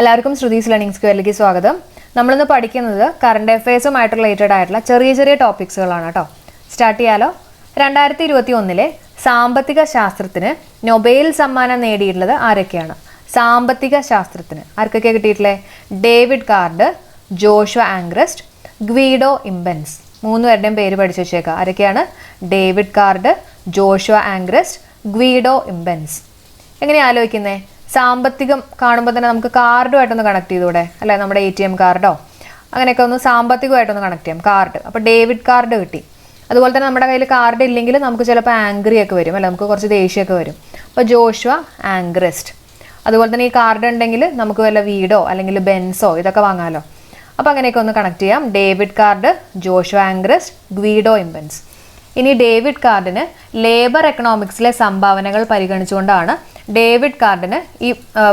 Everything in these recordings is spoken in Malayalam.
എല്ലാവർക്കും ശ്രുതീസ് ലേണിംഗ് സ്ക്വയറിലേക്ക് സ്വാഗതം. നമ്മളിന്ന് പഠിക്കുന്നത് കറണ്ട് അഫയേഴ്സുമായിട്ട് റിലേറ്റഡ് ആയിട്ടുള്ള ചെറിയ ചെറിയ ടോപ്പിക്സുകളാണ് കേട്ടോ സ്റ്റാർട്ട് ചെയ്യാലോ. രണ്ടായിരത്തി ഇരുപത്തി ഒന്നിലെ സാമ്പത്തിക ശാസ്ത്രത്തിന് നൊബേൽ സമ്മാനം നേടിയിട്ടുള്ളത് ആരൊക്കെയാണ്? സാമ്പത്തിക ശാസ്ത്രത്തിന് ആർക്കൊക്കെ കിട്ടിയിട്ടില്ലേ David Card Joshua Angrist Guido Imbens. മൂന്ന് പേരുടെയും പേര് പഠിച്ചു വെച്ചേക്കാം. ആരൊക്കെയാണ്? David Card Joshua Angrist Guido Imbens. എങ്ങനെ ആലോചിക്കുന്നേ? സാമ്പത്തികം കാണുമ്പോൾ തന്നെ നമുക്ക് കാർഡുമായിട്ടൊന്ന് കണക്ട് ചെയ്തൂടെ? അല്ലെ? നമ്മുടെ എ ടി എം കാർഡോ? അങ്ങനെയൊക്കെ ഒന്ന് സാമ്പത്തികമായിട്ടൊന്ന് കണക്ട് ചെയ്യാം. കാർഡ്. അപ്പോൾ ഡേവിഡ് കാർഡ് കിട്ടി. അതുപോലെ തന്നെ നമ്മുടെ കയ്യിൽ കാർഡ് ഇല്ലെങ്കിൽ നമുക്ക് ചിലപ്പോൾ ആംഗ്രി ഒക്കെ വരും. അല്ലെ? നമുക്ക് കുറച്ച് ദേഷ്യമൊക്കെ വരും. അപ്പോൾ ജോഷുവ ആംഗ്രസ്റ്റ് അതുപോലെ തന്നെ ഈ കാർഡ് ഉണ്ടെങ്കിൽ നമുക്ക് വല്ല വീടോ അല്ലെങ്കിൽ ബെൻസോ ഇതൊക്കെ വാങ്ങാമല്ലോ അപ്പോൾ അങ്ങനെയൊക്കെ ഒന്ന് കണക്ട് ചെയ്യാം. David Card Joshua Angrist Guido Imbens ഇനി ഡേവിഡ് കാർഡിന് ലേബർ എക്കണോമിക്സിലെ സംഭാവനകൾ പരിഗണിച്ചുകൊണ്ടാണ് ഡേവിഡ് കാർഡിന് ഈ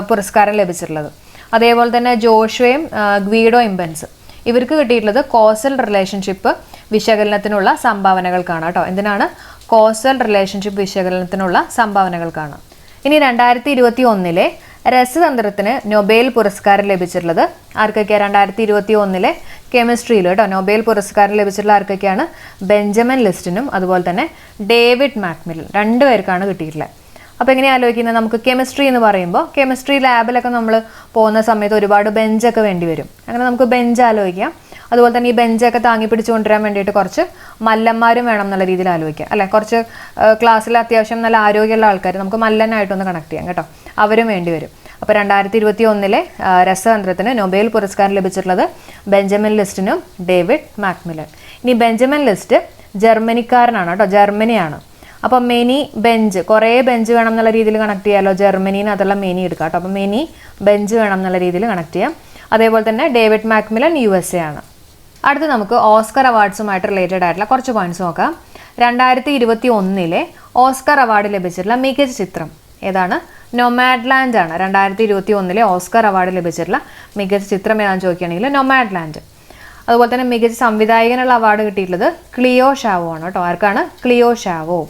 പുരസ്കാരം ലഭിച്ചിട്ടുള്ളത്. അതേപോലെ തന്നെ ജോഷുവയും ഗ്വീഡോ ഇംബൻസ് ഇവർക്ക് കിട്ടിയിട്ടുള്ളത് കോസൽ റിലേഷൻഷിപ്പ് വിശകലനത്തിനുള്ള സംഭാവനകൾക്കാണ് കേട്ടോ. എന്തിനാണ്? കോസൽ റിലേഷൻഷിപ്പ് വിശകലനത്തിനുള്ള സംഭാവനകൾക്കാണ്. ഇനി രണ്ടായിരത്തി ഇരുപത്തി ഒന്നിലെ രസതന്ത്രത്തിന് നൊബേൽ പുരസ്കാരം ലഭിച്ചിട്ടുള്ളത് ആർക്കൊക്കെയാണ് രണ്ടായിരത്തി ഇരുപത്തി ഒന്നിലെ കെമിസ്ട്രിയിൽ കേട്ടോ. നൊബേൽ പുരസ്കാരം ലഭിച്ചിട്ടുള്ള ആർക്കൊക്കെയാണ്? ബെഞ്ചമിൻ ലിസ്റ്റിനും അതുപോലെ തന്നെ ഡേവിഡ് മാക്മിലൻ രണ്ടുപേർക്കാണ് കിട്ടിയിട്ടുള്ളത്. അപ്പോൾ എങ്ങനെ ആലോചിക്കുന്നത്? നമുക്ക് കെമിസ്ട്രി എന്ന് പറയുമ്പോൾ കെമിസ്ട്രി ലാബിലൊക്കെ നമ്മൾ പോകുന്ന സമയത്ത് ഒരുപാട് ബെഞ്ചൊക്കെ വേണ്ടി വരും. അങ്ങനെ നമുക്ക് ബെഞ്ച് ആലോചിക്കാം. അതുപോലെ തന്നെ ഈ ബെഞ്ചൊക്കെ താങ്ങി പിടിച്ചുകൊണ്ടുവരാൻ വേണ്ടിയിട്ട് കുറച്ച് മല്ലന്മാരും വേണം എന്നുള്ള രീതിയിൽ ആലോചിക്കാം. അല്ലെ? കുറച്ച് ക്ലാസ്സിൽ അത്യാവശ്യം നല്ല ആരോഗ്യമുള്ള ആൾക്കാർ നമുക്ക് മല്ലനായിട്ടൊന്ന് കണക്ട് ചെയ്യാം കേട്ടോ. അവരും വേണ്ടി വരും. അപ്പോൾ രണ്ടായിരത്തി ഇരുപത്തി ഒന്നിലെ രസതന്ത്രത്തിന് നൊബേൽ പുരസ്കാരം ലഭിച്ചിട്ടുള്ളത് ബെഞ്ചമിൻ ലിസ്റ്റിനും ഡേവിഡ് മാക്മിലൻ ഇനി ബെഞ്ചമിൻ ലിസ്റ്റ് ജർമ്മനിക്കാരനാണ് കേട്ടോ ജർമ്മനിയാണ്. അപ്പോൾ മെനി ബെഞ്ച് കുറേ ബെഞ്ച് വേണം എന്നുള്ള രീതിയിൽ കണക്ട് ചെയ്യാമല്ലോ ജർമ്മനിന്ന് അതുള്ള മെനി എടുക്കാം കേട്ടോ. അപ്പോൾ മെനി ബെഞ്ച് വേണം എന്നുള്ള രീതിയിൽ കണക്ട് ചെയ്യാം. അതേപോലെ തന്നെ David Macmillan U S A ആണ് അടുത്ത് നമുക്ക് ഓസ്കർ അവാർഡ്സുമായിട്ട് റിലേറ്റഡ് ആയിട്ടുള്ള കുറച്ച് പോയിന്റ്സ് നോക്കാം. രണ്ടായിരത്തി ഇരുപത്തി ഒന്നിലെ ഓസ്കർ അവാർഡ് ലഭിച്ചിട്ടുള്ള മികച്ച ചിത്രം ഏതാണ്? നൊമാഡ് ലാൻഡ് ആണ് രണ്ടായിരത്തി ഇരുപത്തി ഒന്നിലെ ഓസ്കർ അവാർഡ് ലഭിച്ചിട്ടുള്ള മികച്ച ചിത്രം ഏതാണെന്ന് ചോദിക്കുകയാണെങ്കിൽ നൊമാഡ് ലാൻഡ് അതുപോലെ തന്നെ മികച്ച സംവിധായകനുള്ള അവാർഡ് കിട്ടിയിട്ടുള്ളത് ക്ലിയോ ഷാവോ ആണ് കേട്ടോ. ആർക്കാണ്? Chloe Zhao.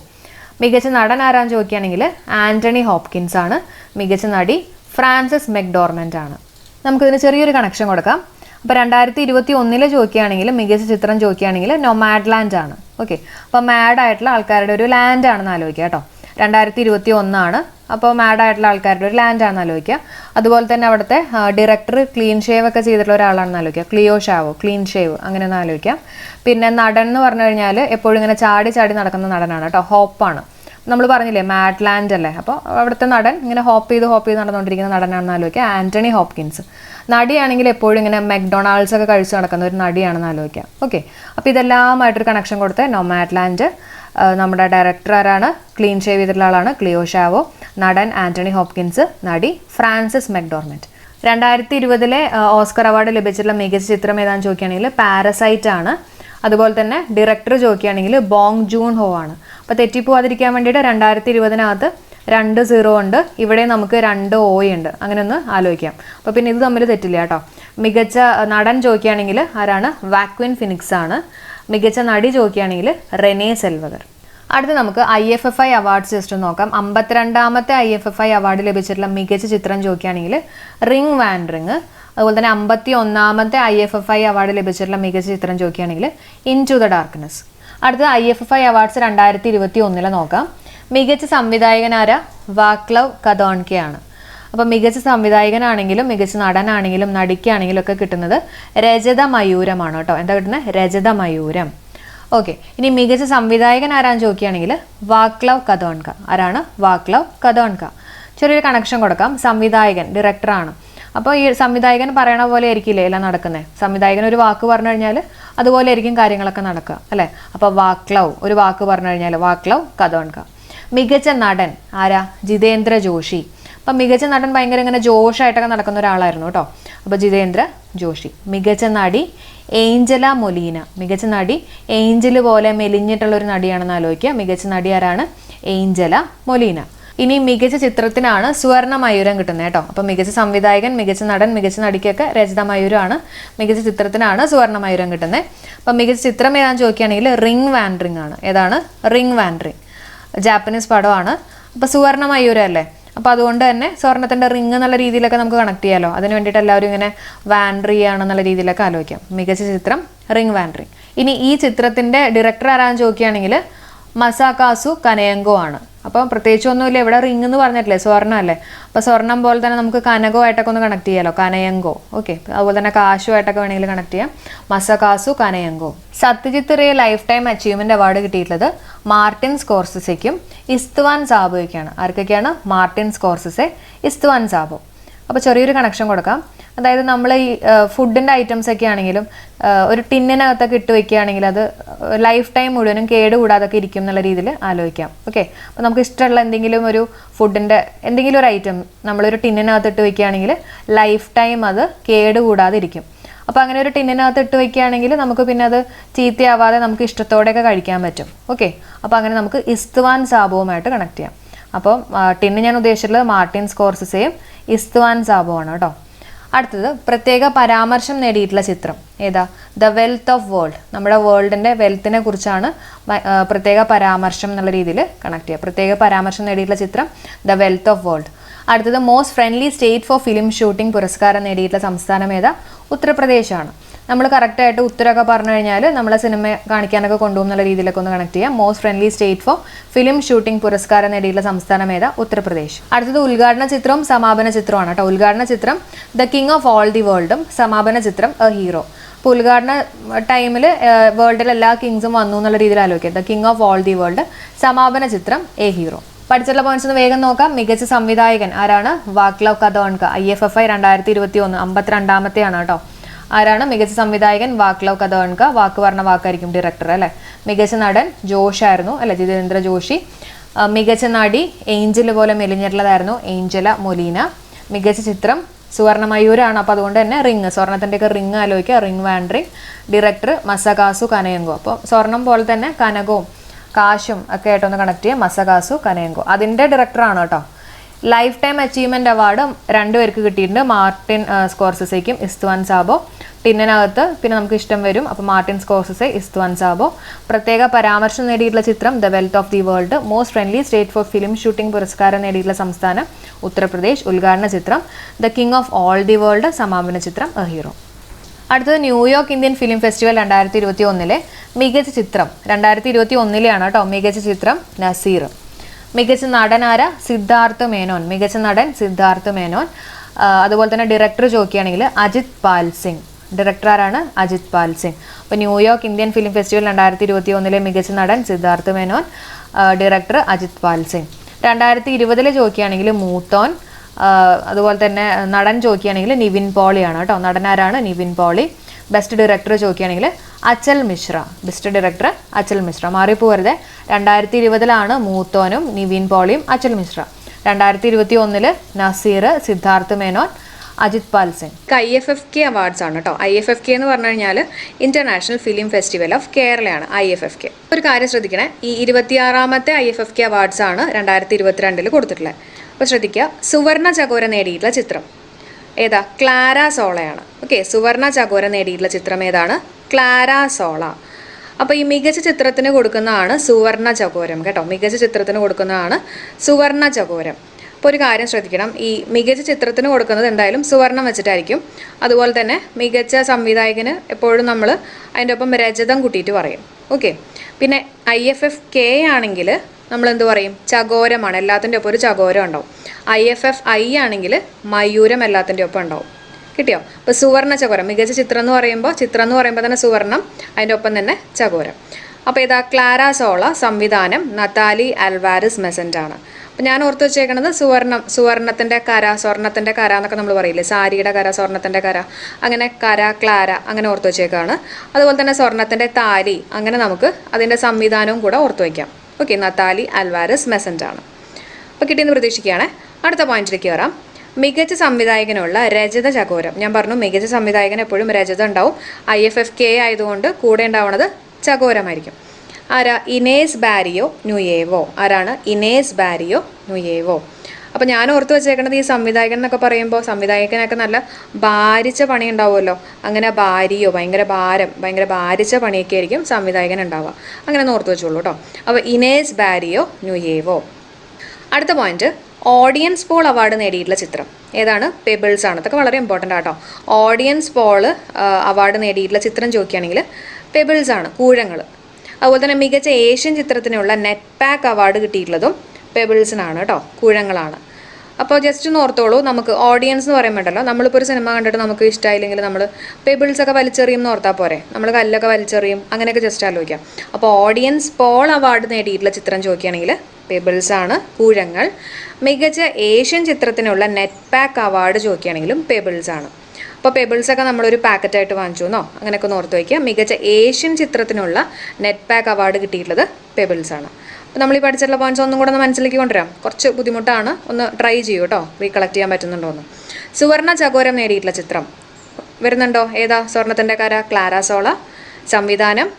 മികച്ച നടൻ ആരാന്ന് ചോദിക്കുകയാണെങ്കിൽ ആന്റണി ഹോപ്കിൻസ് ആണ്. മികച്ച നടി ഫ്രാൻസിസ് മെക്ഡോർമെന്റ് ആണ്. നമുക്കിതിന് ചെറിയൊരു കണക്ഷൻ കൊടുക്കാം. അപ്പോൾ രണ്ടായിരത്തി ഇരുപത്തി ഒന്നിലെ ചോദിക്കുകയാണെങ്കിൽ മികച്ച ചിത്രം ചോദിക്കുകയാണെങ്കിൽ നൊമാഡ് ലാൻഡ് ആണ്. ഓക്കെ. അപ്പോൾ മാഡ് ആയിട്ടുള്ള ആൾക്കാരുടെ ഒരു ലാൻഡ് ആണെന്ന് ആലോചിക്കുക കേട്ടോ. രണ്ടായിരത്തി ഇരുപത്തി ഒന്നാണ് അപ്പോൾ മാഡ് ആയിട്ടുള്ള ആൾക്കാരുടെ ഒരു ലാൻഡ് ആണെന്ന് ആലോചിക്കുക. അതുപോലെ തന്നെ അവിടുത്തെ ഡയറക്ടർ ക്ലീൻ ഷേവ് ഒക്കെ ചെയ്തിട്ടുള്ള ഒരാളാണെന്ന് ആലോചിക്കുക. ക്ലിയോ ഷാവോ ക്ലീൻ ഷേവ് അങ്ങനെ ഒന്ന് ആലോചിക്കാം പിന്നെ നടൻ എന്ന് പറഞ്ഞു കഴിഞ്ഞാൽ എപ്പോഴും ഇങ്ങനെ ചാടി ചാടി നടക്കുന്ന നടനാണ് കേട്ടോ. ഹോപ്പാണ് നമ്മൾ പറഞ്ഞില്ലേ മാറ്റ് ലാൻഡ് അല്ലേ? അപ്പോൾ അവിടുത്തെ നടൻ ഇങ്ങനെ ഹോപ്പ് ചെയ്ത് ഹോപ്പ് ചെയ്ത് നടന്നുകൊണ്ടിരിക്കുന്ന നടനാണെന്ന് ആലോചിക്കുക. ആന്റണി ഹോപ്കിൻസ് നടിയാണെങ്കിൽ എപ്പോഴും ഇങ്ങനെ മെക്ഡൊണാൾഡ്സ് ഒക്കെ കഴിച്ച് നടക്കുന്ന ഒരു നടിയാണെന്ന് ആലോചിക്കാം ഓക്കെ അപ്പോൾ ഇതെല്ലാമായിട്ടൊരു കണക്ഷൻ കൊടുത്ത് നൊമാറ്റ് ലാൻഡ് നമ്മുടെ ഡയറക്ടർ ആരാണ്? ക്ലീൻ ഷേവ് ചെയ്തിട്ടുള്ള ആളാണ് ക്ലിയോ ഷാവോ നടൻ ആന്റണി ഹോപ്കിൻസ് നടി ഫ്രാൻസിസ് മെക്ഡോർമെന്റ് രണ്ടായിരത്തി ഇരുപതിലെ ഓസ്കർ അവാർഡ് ലഭിച്ചിട്ടുള്ള മികച്ച ചിത്രം ഏതാണെന്ന് ചോദിക്കുകയാണെങ്കിൽ പാരസൈറ്റ് ആണ്. അതുപോലെ തന്നെ ഡയറക്ടർ ചോദിക്കുകയാണെങ്കിൽ ബോങ് ജൂൺ ഹോ ആണ്. അപ്പോൾ തെറ്റിപ്പോവാതിരിക്കാൻ വേണ്ടിയിട്ട് രണ്ടായിരത്തി ഇരുപതിനകത്ത് രണ്ട് സീറോ ഉണ്ട്. ഇവിടെ നമുക്ക് രണ്ട് ഓ ഉണ്ട്. അങ്ങനെ ഒന്ന് ആലോചിക്കാം. അപ്പോൾ പിന്നെ ഇത് തമ്മിൽ തെറ്റില്ല കേട്ടോ. മികച്ച നടൻ ചോദിക്കുകയാണെങ്കിൽ ആരാണ്? വാക്വിൻ ഫിനിക്സ് ആണ്. മികച്ച നടി ചോദിക്കുകയാണെങ്കിൽ റെനെ സെൽവകർ. അടുത്ത് നമുക്ക് I F F I awards just നോക്കാം. അമ്പത്തിരണ്ടാമത്തെ I F F I award ലഭിച്ചിട്ടുള്ള മികച്ച ചിത്രം ചോദിക്കുകയാണെങ്കിൽ റിംഗ് വാൻ റിങ് അതുപോലെ തന്നെ അമ്പത്തി ഒന്നാമത്തെ I F F I award ലഭിച്ചിട്ടുള്ള മികച്ച ചിത്രം ചോദിക്കുകയാണെങ്കിൽ ഇൻ ടു ദ ഡാർക്ക്നെസ്. അടുത്ത I F F I awards രണ്ടായിരത്തി ഇരുപത്തി ഒന്നിലെ നോക്കാം. മികച്ച സംവിധായകനാര വാക്ലവ് കഥോൺകെ ആണ് അപ്പോൾ മികച്ച സംവിധായകനാണെങ്കിലും മികച്ച നടനാണെങ്കിലും നടിക്കാണെങ്കിലും ഒക്കെ കിട്ടുന്നത് രജത മയൂരമാണ് കേട്ടോ. എന്താ കിട്ടുന്നത്? രജത മയൂരം. ഓക്കെ ഇനി മികച്ച സംവിധായകൻ ആരാന്ന് ചോദിക്കുകയാണെങ്കിൽ വാക്ലവ് കഥോൺക ആരാണ്? വാക്ലവ് കഥോൺക ചെറിയൊരു കണക്ഷൻ കൊടുക്കാം. സംവിധായകൻ ഡയറക്ടറാണ് അപ്പോൾ ഈ സംവിധായകൻ പറയണ പോലെ ആയിരിക്കില്ലേ എല്ലാം നടക്കുന്നത്? സംവിധായകൻ ഒരു വാക്ക് പറഞ്ഞു കഴിഞ്ഞാൽ അതുപോലെ ആയിരിക്കും കാര്യങ്ങളൊക്കെ നടക്കുക അല്ലേ? അപ്പോൾ വാക്ലവ് ഒരു വാക്ക് പറഞ്ഞു കഴിഞ്ഞാൽ വാക്ലവ് കഥോൺക മികച്ച നടൻ ആരാ? ജിതേന്ദ്ര ജോഷി. അപ്പം മികച്ച നടൻ ഭയങ്കര ഇങ്ങനെ ജോഷായിട്ടൊക്കെ നടക്കുന്ന ഒരാളായിരുന്നു കേട്ടോ. അപ്പോൾ ജിതേന്ദ്ര ജോഷി. മികച്ച നടി ഏഞ്ചല മൊലീന. മികച്ച നടി ഏഞ്ചൽ പോലെ മെലിഞ്ഞിട്ടുള്ള ഒരു നടിയാണെന്ന് ആലോചിക്കുക. മികച്ച നടി ആരാണ്? Angela Molina. ഇനി മികച്ച ചിത്രത്തിനാണ് സുവർണ മയൂരം കിട്ടുന്നത് കേട്ടോ. അപ്പോൾ മികച്ച സംവിധായകൻ മികച്ച നടൻ മികച്ച നടിക്കൊക്കെ രചിത മയൂരമാണ് മികച്ച ചിത്രത്തിനാണ് സുവർണ മയൂരം കിട്ടുന്നത്. അപ്പം മികച്ച ചിത്രം ഏതാണെന്ന് ചോദിക്കുകയാണെങ്കിൽ റിംഗ് വാൻഡ്രിങ് ആണ്. ഏതാണ്? Ring wandering. ജാപ്പനീസ് പടമാണ്. അപ്പോൾ സുവർണ മയൂരം അല്ലേ? അപ്പോൾ അതുകൊണ്ട് തന്നെ സ്വർണത്തിന്റെ റിങ് എന്നുള്ള രീതിയിലൊക്കെ നമുക്ക് കണക്ട് ചെയ്യാമല്ലോ അതിന് വേണ്ടിയിട്ട് എല്ലാവരും ഇങ്ങനെ വാൻഡ്രി ആണെന്നുള്ള രീതിയിലൊക്കെ ആലോചിക്കാം. മികച്ച ചിത്രം റിങ് വാൻഡ്രി ഇനി ഈ ചിത്രത്തിന്റെ ഡയറക്ടർ ആരാന്ന് ചോദിക്കുകയാണെങ്കിൽ മസാക്കാസു കനയങ്കോ ആണ്. അപ്പോൾ പ്രത്യേകിച്ച് ഒന്നുമില്ല ഇവിടെ റിങ് എന്ന് പറഞ്ഞിട്ടില്ലേ സ്വർണം അല്ലേ? അപ്പോൾ സ്വർണം പോലെ തന്നെ നമുക്ക് കനകോ ആയിട്ടൊക്കെ ഒന്ന് കണക്ട് ചെയ്യാലോ? കനയങ്കോ. ഓക്കെ അതുപോലെ തന്നെ കാശുമായിട്ടൊക്കെ വേണമെങ്കിൽ കണക്ട് ചെയ്യാം. Masakazu Kaneko. Satyajit Ray lifetime achievement award കിട്ടിയിട്ടുള്ളത് മാർട്ടിൻ സ്കോർസിസയ്ക്കും ഇസ്തുവാൻ സാബോയ്ക്കാണ് ആർക്കൊക്കെയാണ്? Martin Scorsese Istvan Szabo. അപ്പോൾ ചെറിയൊരു കണക്ഷൻ കൊടുക്കാം. അതായത് നമ്മൾ ഈ ഫുഡിന്റെ ഐറ്റംസ് ഒക്കെ ആണെങ്കിലും ഒരു ടിന്നിനകത്തൊക്കെ ഇട്ട് വെക്കുകയാണെങ്കിൽ അത് ലൈഫ് ടൈം മുഴുവനും കേടുകൂടാതൊക്കെ ഇരിക്കും എന്നുള്ള രീതിയിൽ ആലോചിക്കാം. ഓക്കെ അപ്പോൾ നമുക്ക് ഇഷ്ടമുള്ള എന്തെങ്കിലും ഒരു ഫുഡിന്റെ എന്തെങ്കിലും ഒരു ഐറ്റം നമ്മളൊരു ടിന്നിനകത്ത് ഇട്ട് വെക്കുകയാണെങ്കിൽ ലൈഫ് ടൈം അത് കേടുകൂടാതെ ഇരിക്കും. അപ്പോൾ അങ്ങനെ ഒരു ടിന്നിനകത്ത് ഇട്ട് വെക്കുകയാണെങ്കിൽ നമുക്ക് പിന്നെ അത് ചീത്തയാവാതെ നമുക്ക് ഇഷ്ടത്തോടെയൊക്കെ കഴിക്കാൻ പറ്റും. ഓക്കെ അപ്പോൾ അങ്ങനെ നമുക്ക് ഇസ്തുവാൻ സാബുവുമായിട്ട് കണക്ട് ചെയ്യാം. അപ്പം ടിന്ന് ഞാൻ ഉദ്ദേശിച്ചിട്ടുള്ളത് മാർട്ടിൻ സ്കോർസസയും ഇസ്തുവാൻ സാബുവാണ് കേട്ടോ. അടുത്തത് പ്രത്യേക പരാമർശം നേടിയിട്ടുള്ള ചിത്രം. ഏതാ? ദ വെൽത്ത് ഓഫ് വേൾഡ് നമ്മുടെ വേൾഡിന്റെ വെൽത്തിനെ കുറിച്ചാണ് പ്രത്യേക പരാമർശം എന്നുള്ള രീതിയിൽ കണക്ട് ചെയ്യുക. പ്രത്യേക പരാമർശം നേടിയിട്ടുള്ള ചിത്രം ദ വെൽത്ത് ഓഫ് വേൾഡ് അടുത്തത് most friendly state for film shooting പുരസ്കാരം നേടിയിട്ടുള്ള സംസ്ഥാനം ഏതാ? ഉത്തർപ്രദേശാണ്. നമ്മൾ കറക്റ്റായിട്ട് ഉത്തരമൊക്കെ പറഞ്ഞു കഴിഞ്ഞാൽ നമ്മളെ സിനിമ കാണിക്കാനൊക്കെ കൊണ്ടുപോകും എന്നുള്ള രീതിയിലൊക്കെ ഒന്ന് കണക്ട് ചെയ്യാം. Most friendly state for film shooting പുരസ്കാരം നേടിയിട്ടുള്ള സംസ്ഥാനം ഏതാ? ഉത്തർപ്രദേശ്. അടുത്തത് ഉദ്ഘാടന ചിത്രവും സമാപന ചിത്രമാണ് കേട്ടോ. ഉദ്ഘാടന ചിത്രം the king of all the വേൾഡും സമാപന ചിത്രം എ ഹീറോ അപ്പോൾ ഉദ്ഘാടന ടൈമിൽ വേൾഡിലെ എല്ലാ കിങ്സും വന്നു എന്നുള്ള രീതിയിൽ ആലോചിക്കാം. The king of all the world സമാപന ചിത്രം എ ഹീറോ പഠിച്ചിട്ടുള്ള പോയിന്റ്സ് ഒന്ന് വേഗം നോക്കാം. മികച്ച സംവിധായകൻ ആരാണ്? Vaclav Kadrnka I F F I രണ്ടായിരത്തി ഇരുപത്തി ഒന്ന് അമ്പത്തിരണ്ടാമത്തെയാണ് കേട്ടോ. ആരാണ് മികച്ച സംവിധായകൻ? വാക്ലവ് കഥോൺക വാക്ക് പറഞ്ഞ വാക്കായിരിക്കും ഡയറക്ടർ അല്ലേ? മികച്ച നടൻ ജോഷ് ആയിരുന്നു അല്ലെ? ജിതേന്ദ്ര ജോഷി. മികച്ച നടി ഏഞ്ചൽ പോലെ മെലിഞ്ഞിട്ടുള്ളതായിരുന്നു ഏഞ്ചല മൊലീന. മികച്ച ചിത്രം സുവർണ മയൂരാണ്. അപ്പോൾ അതുകൊണ്ട് തന്നെ റിങ് സ്വർണത്തിന്റെയൊക്കെ റിങ് ആലോചിക്കുക. Ring wandering director Masakazu Kaneko അപ്പോൾ സ്വർണം പോലെ തന്നെ കനകവും കാശും ഒക്കെ ആയിട്ടൊന്ന് കണക്ട് ചെയ്യുക. മസകാസു കനയങ്കോ അതിന്റെ ഡയറക്ടറാണ് കേട്ടോ. ലൈഫ് ടൈം അച്ചീവ്മെന്റ് അവാർഡും രണ്ടുപേർക്ക് കിട്ടിയിട്ടുണ്ട്. മാർട്ടിൻ സ്കോർസസയ്ക്കും ഇസ്തുവാൻ സാബോ ടിന്നിനകത്ത് പിന്നെ നമുക്ക് ഇഷ്ടം വരും. അപ്പോൾ മാർട്ടിൻ സ്കോർസസെ ഇസ്തുവാൻ സാബോ പ്രത്യേക പരാമർശം നേടിയിട്ടുള്ള ചിത്രം the wealth of the world most friendly state for film shooting പുരസ്കാരം നേടിയിട്ടുള്ള സംസ്ഥാനം ഉത്തർപ്രദേശ്. ഉദ്ഘാടന ചിത്രം the king of all the world സമാപന ചിത്രം എ ഹീറോ അടുത്തത് New York Indian film festival രണ്ടായിരത്തി ഇരുപത്തി ഒന്നിലെ മികച്ച ചിത്രം. രണ്ടായിരത്തി ഇരുപത്തി ഒന്നിലെയാണ് കേട്ടോ മികച്ച ചിത്രം നസീർ മികച്ച നടനാര? സിദ്ധാർത്ഥ മേനോൻ. മികച്ച നടൻ സിദ്ധാർത്ഥ മേനോൻ. അതുപോലെ തന്നെ ഡയറക്ടർ ചോദിക്കുകയാണെങ്കിൽ അജിത് പാൽ സിംഗ്. ഡയറക്ടർ ആരാണ്? അജിത് പാൽ സിംഗ്. അപ്പോൾ ന്യൂയോർക്ക് ഇന്ത്യൻ ഫിലിം ഫെസ്റ്റിവൽ രണ്ടായിരത്തി ഇരുപത്തി ഒന്നിലെ മികച്ച നടൻ സിദ്ധാർത്ഥ മേനോൻ ഡയറക്ടർ അജിത് പാൽ സിംഗ്. രണ്ടായിരത്തി ഇരുപതിൽ ചോദിക്കുകയാണെങ്കിൽ മൂത്തോൻ അതുപോലെ തന്നെ നടൻ ചോദിക്കുകയാണെങ്കിൽ നിവിൻ പോളിയാണ് കേട്ടോ. നടനാരാണ് നിവിൻ പോളി. ബെസ്റ്റ് ഡയറക്ടർ ചോദിക്കുകയാണെങ്കിൽ Achal Mishra. Best director Achal Mishra. മാറിപ്പോകരുത്. രണ്ടായിരത്തി ഇരുപതിലാണ് മൂത്തോനും നിവിൻ പോളിയും അച്ചൽ മിശ്ര. രണ്ടായിരത്തി ഇരുപത്തി ഒന്നിൽ Naseer Siddharth Menon Ajit Pal Singh. I F F K awards ആണ് കേട്ടോ. ഐ എഫ് എഫ് കെ എന്ന് പറഞ്ഞു കഴിഞ്ഞാൽ ഇന്റർനാഷണൽ ഫിലിം ഫെസ്റ്റിവൽ ഓഫ് കേരളയാണ് ഐ എഫ് എഫ് കെ. ഒരു കാര്യം ശ്രദ്ധിക്കണേ. ഈ ഇരുപത്തിയാറാമത്തെ I F F K awards ആണ് രണ്ടായിരത്തി ഇരുപത്തിരണ്ടിൽ കൊടുത്തിട്ടുള്ളത്. അപ്പോൾ ശ്രദ്ധിക്കുക. സുവർണ ചകോര നേടിയിട്ടുള്ള ചിത്രം. ഏതാ? ക്ലാര സോളയാണ്. ഓക്കെ സുവർണ ചകോര നേടിയിട്ടുള്ള ചിത്രം ഏതാണ്? Clara Sola. അപ്പോൾ ഈ മികച്ച ചിത്രത്തിന് കൊടുക്കുന്നതാണ് സുവർണ ചകോരം കേട്ടോ. മികച്ച ചിത്രത്തിന് കൊടുക്കുന്നതാണ് സുവർണ ചകോരം. അപ്പോൾ ഒരു കാര്യം ശ്രദ്ധിക്കണം. ഈ മികച്ച ചിത്രത്തിന് കൊടുക്കുന്നത് എന്തായാലും സുവർണം വെച്ചിട്ടായിരിക്കും. അതുപോലെ തന്നെ മികച്ച സംവിധായകന് എപ്പോഴും നമ്മൾ അതിന്റെ ഒപ്പം രജതം കൂട്ടിയിട്ട് പറയും. ഓക്കെ. പിന്നെ ഐ എഫ് എഫ് കെ ആണെങ്കിൽ നമ്മൾ എന്ത് പറയും? ചകോരമാണ്. എല്ലാത്തിന്റെ ഒപ്പം ഒരു ചകോരം ഉണ്ടാവും. ഐ എഫ് എഫ് ഐ ആണെങ്കിൽ മയൂരം എല്ലാത്തിന്റെ ഒപ്പം ഉണ്ടാവും. കിട്ടിയോ? അപ്പോൾ സുവർണ ചകോരം. മികച്ച ചിത്രം എന്ന് പറയുമ്പോൾ ചിത്രം എന്ന് പറയുമ്പോൾ തന്നെ സുവർണം അതിന്റെ ഒപ്പം തന്നെ ചകോരം. അപ്പോൾ ഇതാ ക്ലാരാസോള സംവിധാനം നത്താലി അൽവാരിസ് മെസന്റ് ആണ് അപ്പോൾ ഞാൻ ഓർത്ത് വെച്ചേക്കണത് സുവർണം സുവർണത്തിന്റെ കര സ്വർണത്തിന്റെ കര എന്നൊക്കെ നമ്മൾ പറയില്ലേ? സാരിയുടെ കര സ്വർണത്തിന്റെ കര. അങ്ങനെ കര ക്ലാര അങ്ങനെ ഓർത്ത് വെച്ചേക്കാണ്. അതുപോലെ തന്നെ സ്വർണത്തിന്റെ താലി അങ്ങനെ നമുക്ക് അതിന്റെ സംവിധാനവും കൂടെ ഓർത്ത് വയ്ക്കാം ഓക്കെ നത്താലി അൽവാരസ് മെസന്റ് ആണ് അപ്പോൾ കിട്ടിയെന്ന് പ്രതീക്ഷിക്കുകയാണ്. അടുത്ത പോയിന്റിലേക്ക് വരാം മികച്ച സംവിധായകനുള്ള രജത ചകോരം. ഞാൻ പറഞ്ഞു മികച്ച സംവിധായകൻ എപ്പോഴും രജത ഉണ്ടാവും. ഐ എഫ് എഫ് കെ ആയതുകൊണ്ട് കൂടെ ഉണ്ടാവുന്നത് ചകോരമായിരിക്കും. ആരാ? ഇനേസ് ബാരിയോ ന്യൂയേവോ ആരാണ്? ഇനേസ് ബാരിയോ ന്യൂയേവോ അപ്പോൾ ഞാൻ ഓർത്ത് വെച്ചേക്കണത് ഈ സംവിധായകൻ എന്നൊക്കെ പറയുമ്പോൾ സംവിധായകനൊക്കെ നല്ല ഭാരിച്ച പണി ഉണ്ടാവുമല്ലോ അങ്ങനെ ഭാര്യയോ ഭയങ്കര ഭാരം ഭയങ്കര ഭാരിച്ച പണിയൊക്കെ ആയിരിക്കും സംവിധായകൻ ഉണ്ടാവുക. അങ്ങനെ ഒന്ന് ഓർത്ത് വെച്ചോളൂ കേട്ടോ. അപ്പോൾ ഇനേസ് ബാരിയോ ന്യൂയേവോ. അടുത്ത പോയിന്റ് ഓഡിയൻസ് പോൾ അവാർഡ് നേടിയിട്ടുള്ള ചിത്രം. ഏതാണ്? പെബിൾസ് ആണ്. അതൊക്കെ വളരെ ഇമ്പോർട്ടന്റ് ആട്ടോ. ഓഡിയൻസ് പോൾ അവാർഡ് നേടിയിട്ടുള്ള ചിത്രം ചോദിക്കുകയാണെങ്കിൽ പെബിൾസ് ആണ് കൂഴങ്ങൾ അതുപോലെ തന്നെ മികച്ച ഏഷ്യൻ ചിത്രത്തിനുള്ള നെറ്റ് പാക്ക് അവാർഡ് കിട്ടിയിട്ടുള്ളതും പെബിൾസിനാണ് കേട്ടോ കൂഴങ്ങളാണ്. അപ്പോൾ ജസ്റ്റ് ഒന്ന് ഓർത്തോളൂ നമുക്ക് ഓഡിയൻസ് എന്ന് പറയുമ്പോണ്ടല്ലോ നമ്മളിപ്പോൾ ഒരു സിനിമ കണ്ടിട്ട് നമുക്ക് ഇഷ്ടമായില്ലെങ്കിൽ നമ്മൾ പേബിൾസ് ഒക്കെ വലിച്ചെറിയും എന്ന് ഓർത്താൽ പോരെ. നമ്മൾ കല്ലൊക്കെ വലിച്ചെറിയും അങ്ങനെയൊക്കെ ജസ്റ്റ് ആലോചിക്കാം. അപ്പോൾ ഓഡിയൻസ് പോൾ അവാർഡ് നേടിയിട്ടുള്ള ചിത്രം ചോദിക്കുകയാണെങ്കിൽ പേബിൾസ് ആണ് കൂഴങ്ങൾ. മികച്ച ഏഷ്യൻ ചിത്രത്തിനുള്ള നെറ്റ് പാക്ക് അവാർഡ് ചോദിക്കുകയാണെങ്കിലും പേബിൾസ് ആണ്. അപ്പോൾ പേബിൾസ് ഒക്കെ നമ്മളൊരു പാക്കറ്റായിട്ട് വാങ്ങിച്ചു എന്നോ അങ്ങനെയൊക്കെ ഒന്ന് ഓർത്ത് വയ്ക്കുക. മികച്ച ഏഷ്യൻ ചിത്രത്തിനുള്ള നെറ്റ് പാക്ക് അവാർഡ് കിട്ടിയിട്ടുള്ളത് പെബിൾസ് ആണ്. നമ്മൾ ഈ പഠിച്ചിട്ടുള്ള പോയിന്റ്സ് ഒന്നും കൂടെ ഒന്ന് മനസ്സിലേക്ക് കൊണ്ടുവരാം. കുറച്ച് ബുദ്ധിമുട്ടാണ്. ഒന്ന് ട്രൈ ചെയ്യൂ കേട്ടോ റീകളക്ട് ചെയ്യാൻ പറ്റുന്നുണ്ടോ എന്ന്. സുവർണ ചകോരം നേടിയിട്ടുള്ള ചിത്രം. വരുന്നുണ്ടോ? ഏതാ? സ്വർണത്തിന്റെ കര. ക്ലാരാസോള സംവിധാനം.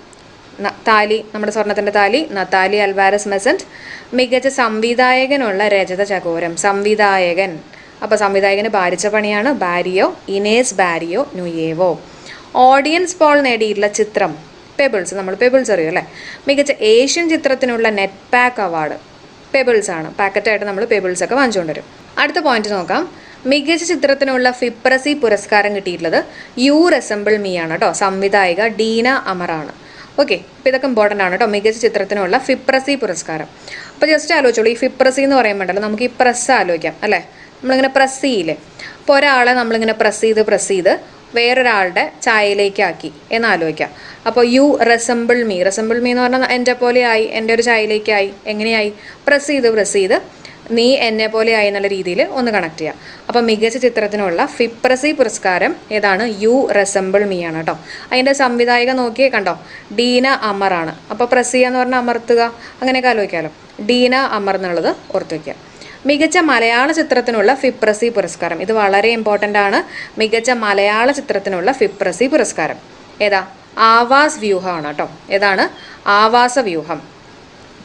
താലി. നമ്മുടെ സ്വർണത്തിന്റെ താലി. Natalia Alvarez Mesen. മികച്ച സംവിധായകനുള്ള രജത ചകോരം. സംവിധായകൻ. അപ്പോൾ സംവിധായകന് ഭാരിച്ച പണിയാണ് Barrio. Ines Barrionuevo. Audience poll നേടിയിട്ടുള്ള ചിത്രം. പെബിൾസ് നമ്മൾ പെബിൾസ് അറിയും അല്ലേ? മികച്ച ഏഷ്യൻ ചിത്രത്തിനുള്ള നെറ്റ് പാക്ക് അവാർഡ് പെബിൾസ് ആണ്. പാക്കറ്റായിട്ട് നമ്മൾ പെബിൾസ് ഒക്കെ വാങ്ങിച്ചുകൊണ്ട് വരും അടുത്ത പോയിന്റ് നോക്കാം. മികച്ച ചിത്രത്തിനുള്ള ഫിപ്രസി പുരസ്കാരം കിട്ടിയിട്ടുള്ളത് യു റെസംബിൾ മീ ആണ് കേട്ടോ സംവിധായിക ഡീന അമറാണ് ഓക്കെ അപ്പോൾ ഇതൊക്കെ ഇമ്പോർട്ടന്റ് ആണ് കേട്ടോ മികച്ച ചിത്രത്തിനുള്ള ഫിപ്രസി പുരസ്കാരം. അപ്പോൾ ജസ്റ്റ് ആലോചിച്ചോളൂ. ഈ ഫിപ്രസി എന്ന് പറയുമ്പോണ്ടല്ലോ നമുക്ക് ഈ പ്രസ് ആലോചിക്കാം അല്ലേ? നമ്മളിങ്ങനെ പ്രസ് ചെയ്യില്ലേ? അപ്പോൾ ഒരാളെ നമ്മളിങ്ങനെ പ്രസ് ചെയ്ത് പ്രസ് ചെയ്ത് വേറൊരാളുടെ ചായയിലേക്കാക്കി എന്ന് ആലോചിക്കാം അപ്പോൾ you resemble me resemble me എന്ന് പറഞ്ഞാൽ എന്റെ ആയി എന്റെ ഒരു ചായയിലേക്കായി എങ്ങനെയായി? പ്രസ് ചെയ്ത് പ്രസ് ചെയ്ത് നീ എന്നെ പോലെ ആയി എന്നുള്ള രീതിയിൽ ഒന്ന് കണക്ട് ചെയ്യാം. അപ്പോൾ മികച്ച ചിത്രത്തിനുള്ള ഫിപ്രസി പുരസ്കാരം ഏതാണ്? യു റെസംബിൾ മീ ആണ് കേട്ടോ. അതിന്റെ സംവിധായക നോക്കിയേ കണ്ടോ? ഡീന അമറാണ് അപ്പോൾ പ്രസ് ചെയ്യാന്ന് പറഞ്ഞാൽ അമർത്തുക. അങ്ങനെയൊക്കെ ആലോചിക്കാമല്ലോ ഡീന അമർ എന്നുള്ളത് ഓർത്ത് വയ്ക്കുക. മികച്ച മലയാള ചിത്രത്തിനുള്ള ഫിപ്രസി പുരസ്കാരം. ഇത് വളരെ ഇമ്പോർട്ടന്റ് ആണ്. മികച്ച മലയാള ചിത്രത്തിനുള്ള ഫിപ്രസി പുരസ്കാരം. ഏതാ? ആവാസ് വ്യൂഹമാണ് കേട്ടോ. ഏതാണ്? ആവാസ വ്യൂഹം.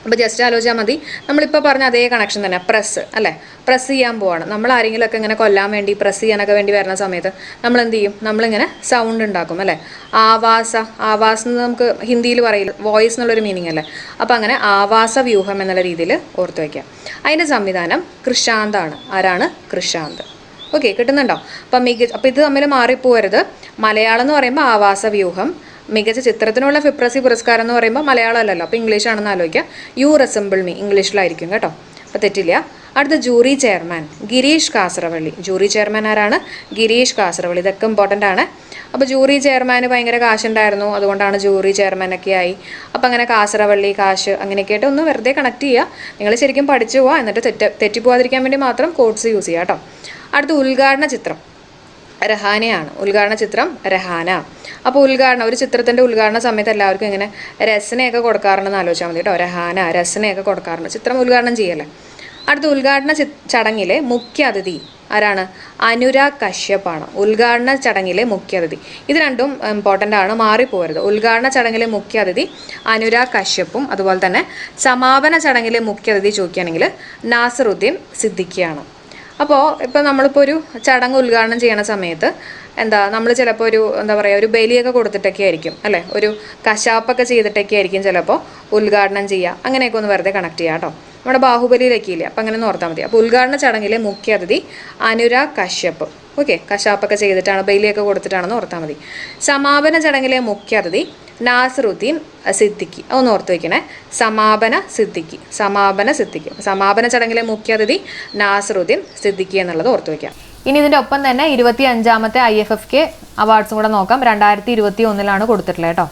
അപ്പോൾ ജസ്റ്റ് ആലോചിച്ചാൽ മതി. നമ്മളിപ്പോൾ പറഞ്ഞ അതേ കണക്ഷൻ തന്നെ പ്രസ് അല്ലേ? പ്രസ് ചെയ്യാൻ പോവാണ്. നമ്മൾ ആരെങ്കിലുമൊക്കെ ഇങ്ങനെ കൊല്ലാൻ വേണ്ടി പ്രസ് ചെയ്യാനൊക്കെ വേണ്ടി വരുന്ന സമയത്ത് നമ്മൾ എന്ത് ചെയ്യും? നമ്മളിങ്ങനെ സൗണ്ട് ഉണ്ടാക്കും അല്ലേ? ആവാസ ആവാസ് എന്ന് നമുക്ക് ഹിന്ദിയിൽ പറയില്ല വോയിസ് എന്നുള്ളൊരു മീനിങ് അല്ലേ? അപ്പോൾ അങ്ങനെ ആവാസ വ്യൂഹം എന്നുള്ള രീതിയിൽ ഓർത്ത് വയ്ക്കാം അതിന്റെ സംവിധാനം കൃഷാന്താണ്. ആരാണ്? കൃഷാന്ത്. ഓക്കെ കിട്ടുന്നുണ്ടോ? അപ്പം മികച്ച അപ്പം ഇത് തമ്മിൽ മാറിപ്പോരുത് മലയാളം എന്ന് പറയുമ്പോൾ ആവാസ വ്യൂഹം മികച്ച ചിത്രത്തിനുള്ള ഫിപ്രസി പുരസ്കാരം എന്ന് പറയുമ്പോൾ മലയാളം അല്ലല്ലോ അപ്പോൾ ഇംഗ്ലീഷ് ആണെന്ന് ആലോചിക്കുക. യു റെസംബിൾ മീ ഇംഗ്ലീഷിലായിരിക്കും കേട്ടോ. അപ്പോൾ തെറ്റില്ല. അടുത്ത jury chairman. Girish Kasaravalli jury chairman ആരാണ്? ഗിരീഷ് കാസറവള്ളി ഇതൊക്കെ ഇമ്പോർട്ടന്റ് ആണ്. അപ്പോൾ ജൂറി ചെയർമാന് ഭയങ്കര കാശുണ്ടായിരുന്നു. അതുകൊണ്ടാണ് ജൂറി ചെയർമാനൊക്കെ ആയി. അപ്പോൾ അങ്ങനെ കാസറവള്ളി കാശ് അങ്ങനെയൊക്കെ ആയിട്ട് ഒന്ന് വെറുതെ കണക്ട് ചെയ്യുക. നിങ്ങൾ ശരിക്കും പഠിച്ചു പോവുക എന്നിട്ട് തെറ്റ തെറ്റിപ്പോവാതിരിക്കാൻ വേണ്ടി മാത്രം കോഡ്സ് യൂസ് ചെയ്യുക കേട്ടോ. അടുത്ത ഉദ്ഘാടന ചിത്രം. രഹാനയാണ്. ഉദ്ഘാടന ചിത്രം രഹാന. അപ്പോൾ ഉദ്ഘാടനം ഒരു ചിത്രത്തിന്റെ ഉദ്ഘാടന സമയത്ത് എല്ലാവർക്കും ഇങ്ങനെ രസനയൊക്കെ കൊടുക്കാറുണ്ടെന്ന് ആലോചിച്ചാൽ മതി കേട്ടോ. രഹാന രസനയൊക്കെ കൊടുക്കാറുണ്ട്. ചിത്രം ഉദ്ഘാടനം ചെയ്യല്ലേ? അടുത്ത ഉദ്ഘാടന ചടങ്ങിലെ മുഖ്യ അതിഥി ആരാണ്? അനുരാഗ് കശ്യപ്പാണ്. ഉദ്ഘാടന ചടങ്ങിലെ മുഖ്യ അതിഥി. ഇത് രണ്ടും ഇമ്പോർട്ടന്റ് ആണ് മാറിപ്പോരുത് ഉദ്ഘാടന ചടങ്ങിലെ മുഖ്യ അതിഥി അനുരാഗ് കശ്യപ്പും അതുപോലെ തന്നെ സമാപന ചടങ്ങിലെ മുഖ്യ അതിഥി ചോദിക്കുകയാണെങ്കിൽ നാസറുദ്ദീൻ സിദ്ദിഖിയാണ്. അപ്പോൾ ഇപ്പോൾ നമ്മളിപ്പോൾ ഒരു ചടങ്ങ് ഉദ്ഘാടനം ചെയ്യണ സമയത്ത് എന്താ നമ്മൾ ചിലപ്പോൾ ഒരു എന്താ പറയുക ഒരു ബലിയൊക്കെ കൊടുത്തിട്ടൊക്കെ ആയിരിക്കും അല്ലേ? ഒരു കശാപ്പൊക്കെ ചെയ്തിട്ടൊക്കെ ആയിരിക്കും ചിലപ്പോൾ ഉദ്ഘാടനം ചെയ്യുക അങ്ങനെയൊക്കെ ഒന്ന് വെറുതെ കണക്ട് ചെയ്യാം കേട്ടോ നമ്മുടെ ബാഹുബലിയിലൊക്കെ ഇല്ലേ? അപ്പം അങ്ങനെ ഒന്ന് ഓർത്താൽ മതി. അപ്പോൾ ഉദ്ഘാടന ചടങ്ങിലെ മുഖ്യ അതിഥി അനുരാഗ് കശ്യപ്പ്. ഓക്കെ കശാപ്പൊക്കെ ചെയ്തിട്ടാണ് ബലിയൊക്കെ കൊടുത്തിട്ടാണെന്ന് ഓർത്താൽ മതി. സമാപന ചടങ്ങിലെ മുഖ്യ അതിഥി നാസറുദ്ദീൻ സിദ്ദിഖി. ഒന്ന് ഓർത്ത് വയ്ക്കണേ സമാപന സിദ്ദിഖി. സമാപന സിദ്ദിഖി. സമാപന ചടങ്ങിലെ മുഖ്യ അതിഥി നാസറുദ്ദീൻ സിദ്ദിഖി എന്നുള്ളത് ഓർത്ത് വയ്ക്കാം ഇനി ഇതിന്റെ ഒപ്പം തന്നെ ഇരുപത്തി അഞ്ചാമത്തെ ഐ എഫ് എഫ് കെ അവാർഡ്സും കൂടെ നോക്കാം. രണ്ടായിരത്തി ഇരുപത്തി ഒന്നിലാണ് കൊടുത്തിട്ടുള്ളത് കേട്ടോ.